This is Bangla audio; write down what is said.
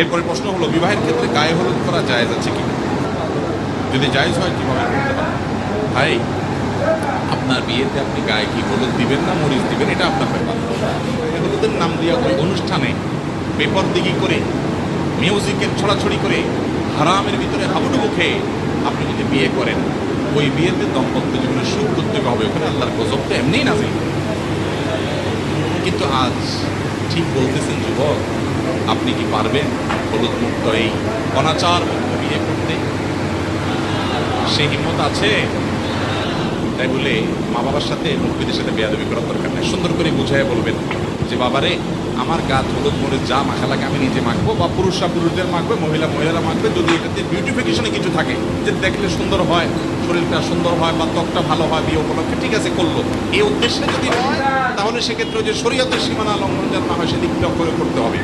এরপরে প্রশ্ন হলো, বিবাহের ক্ষেত্রে গায়ে হলুদ করা জায়েজ আছে কি? যদি জায়েজ হয়, কীভাবে করতে পারেন ভাই, আপনার বিয়েতে আপনি গায়ে কি হলুদ দিবেন না মরিচ দিবেন? এটা আপনার ব্যাপার। হলুদের নাম দিয়া ওই অনুষ্ঠানে পেপার দিগি করে, মিউজিকের ছড়াছড়ি করে, হারামের ভিতরে হাবুডুবু খেয়ে আপনি যদি বিয়ে করেন, ওই বিয়েতে দম্পত্য জীবনে সুখ করতে হবে, ওখানে আল্লাহর গজব তো এমনিই না কিন্তু আজ ঠিক বলতেছেন, যুবক, আপনি কি পারবেন? হলুদ মুক্ত এই অনাচার মুক্ত বিয়ে করতে? সে হিম্মত আছে? তাই বলে মা বাবার সাথে মুরব্বীদের সাথে বেয়াদবি করার দরকার নেই। সুন্দর করে বুঝাই বলবেন যে, বাবারে, আমার গাছ হলুদ মরিচ যা মাখা লাগে আমি নিজে মাখবো বা পুরুষরা পুরুষদের মাখবে, মহিলা মহিলারা মাখবে। যদি এটাতে বিউটিফিকেশনে কিছু থাকে, যে দেখলে সুন্দর হয়, শরীরটা সুন্দর হয় বা ত্বকটা ভালো হয়, বিয়ে উপলক্ষে ঠিক আছে, করল। এই উদ্দেশ্যে যদি হয় তাহলে সেক্ষেত্রে যে শরীয়তের সীমানা লঙ্ঘন যেন না হয় সেদিক লক্ষ্য করে করতে হবে।